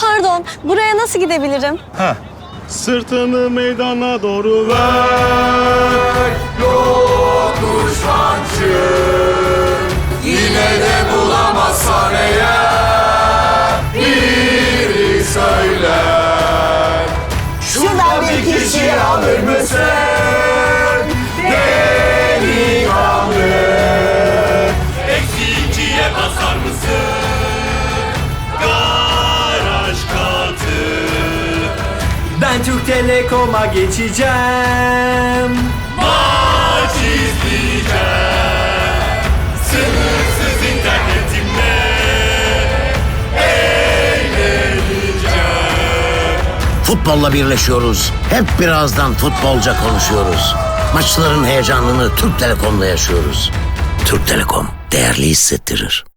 Pardon, buraya nasıl gidebilirim? Heh. Sırtını meydana doğru ver. Ben Türk Telekom'a geçeceğim. Maç izleyeceğim. Sınırsız internetimle. Futbolla birleşiyoruz. Hep birazdan futbolca konuşuyoruz. Maçların heyecanını Türk Telekom'da yaşıyoruz. Türk Telekom değerli hissettirir.